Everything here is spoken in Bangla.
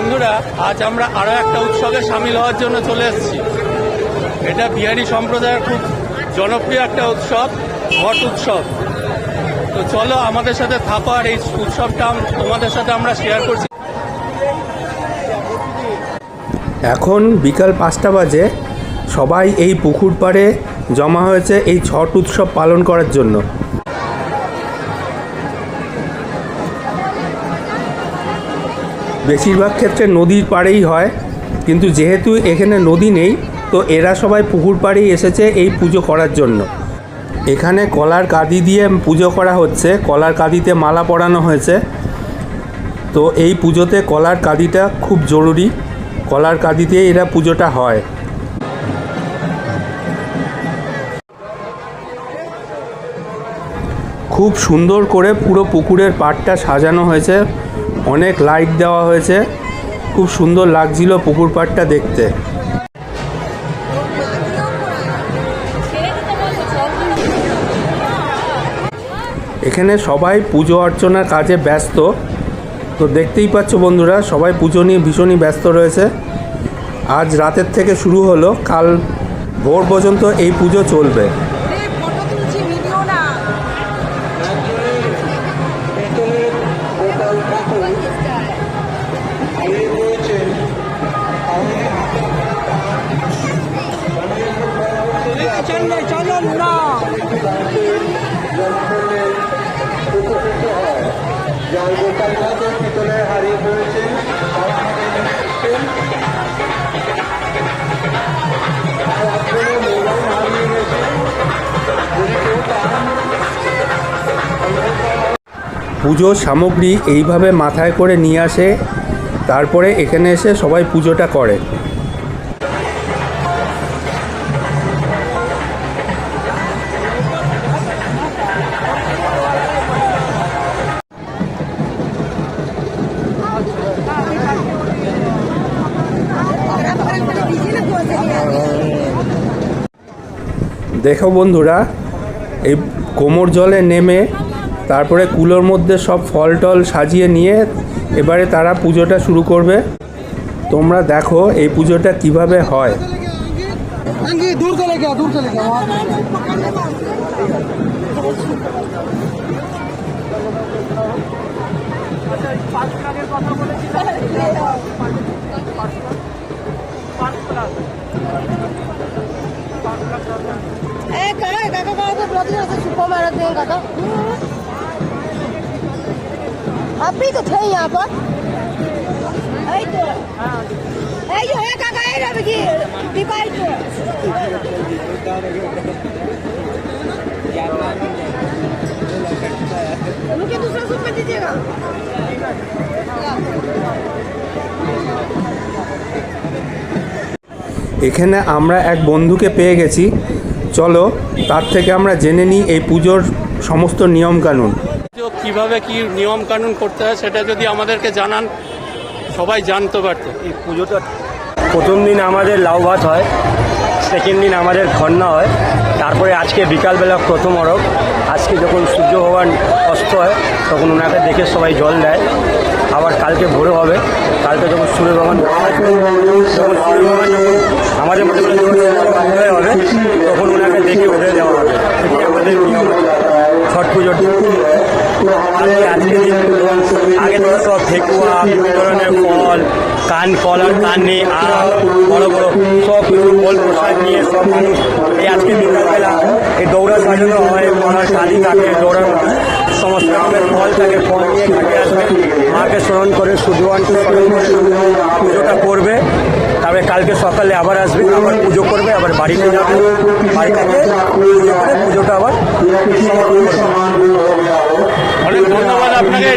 বন্ধুরা, আজ আমরা আরও একটা উৎসবে সামিল হওয়ার জন্য চলে এসেছি। এটা বিহারি সম্প্রদায়ের খুব জনপ্রিয় একটা উৎসব ঘট উৎসব। তো চলো আমাদের সাথে থাকো আর এই উৎসবটা তোমাদের সাথে আমরা শেয়ার করছি। এখন বিকাল পাঁচটা বাজে। সবাই এই পুকুর পাড়ে জমা হয়েছে এই ছট উৎসব পালন করার জন্য। বেশিরভাগ ক্ষেত্রে নদীর পাড়েই হয়, কিন্তু যেহেতু এখানে নদী নেই, তো এরা সবাই পুকুর পাড়েই এসেছে এই পুজো করার জন্য। এখানে কলার কাঁদি দিয়ে পুজো করা হচ্ছে, কলার কাঁদিতে মালা পরানো হয়েছে। তো এই পুজোতে কলার কাঁদিটা খুব জরুরি, কলার কাদিতে এরা পুজোটা হয়। খুব সুন্দর করে পুরো পুকুরের পাড়টা সাজানো হয়েছে। অনেক লাইট দেওয়া হয়েছে। খুব সুন্দর লাগছিল পুকুর পাড়টা দেখতে। এখানে সবাই পুজো অর্চনার কাজে ব্যস্ত। তো দেখতেই পাচ্ছ বন্ধুরা, সবাই পুজো নিয়ে ভীষণই ব্যস্ত রয়েছে। আজ রাতের থেকে শুরু হলো, কাল ভোর পর্যন্ত এই পুজো চলবে। যার গোপাল ঠাকুর পিতলের হাড়ি হয়েছে মোবাইল হারিয়ে পান পুজোর সামগ্রী এইভাবে মাথায় করে নিয়ে আসে, তারপরে এখানে এসে সবাই পুজোটা করে। দেখো বন্ধুরা এই কোমর জলে নেমে তারপরে কুলোর মধ্যে সব ফল টল সাজিয়ে নিয়ে এবারে তারা পুজোটা শুরু করবে। তোমরা দেখো এই পুজোটা কীভাবে হয়। কথা काका काय तो ब्लॉगिंग ऐसे सुपर मारत नहीं काका आप भी तो थे यहाँ पर ऐ तो ऐ यो है काका ऐ रब की डिवाइड मुझे दूसरा सूप में दीजिएगा এখানে আমরা এক বন্ধুকে পেয়ে গেছি চলো তার থেকে আমরা জেনে নিই এই পুজোর সমস্ত নিয়মকানুন। কানুন কীভাবে কি নিয়ম কানুন করতে হয় সেটা যদি আমাদেরকে জানান সবাই জানতে পারতো। এই পুজোটা প্রথম দিন আমাদের লাউ ভাত হয় সেকেন্ড দিন আমাদের খন্না হয়, তারপরে আজকে বিকালবেলা প্রথম অরব। আজকে যখন সূর্য ভগবান অস্ত হয়, তখন ওনাকে দেখে সবাই জল দেয়। আবার কালকে ভোরে হবে। কালকে যখন সূর্য ভগবান আমাদের হবে তখন ওনাকে দেখে উদয় দেওয়া হবে। আমাদের ছট পুজোর আগে তো সব ঠেকুয়া বিভিন্ন ধরনের ফল, কান কলার কানে আম বড় বড় সব ফল প্রসাদ নিয়ে সব মানুষ। এই আজকে বিকালবেলা এই দৌড়া সাজানো হয় কলার কালি থাকে, দৌড়ানো সমস্ত রকমের ফল থাকে, ফল নিয়ে ঘাটে আসবে মাকে স্মরণ করে সূর্যবানকে স্মরণ করে পুজোটা করবে। তারপরে কালকে সকালে আবার আসবে, আবার পুজো করবে, আবার বাড়িতে যাবে। বাড়ি থেকে পুজো করে পুজোটা আবার সমাপন অনেক ধন্যবাদ আপনাকে।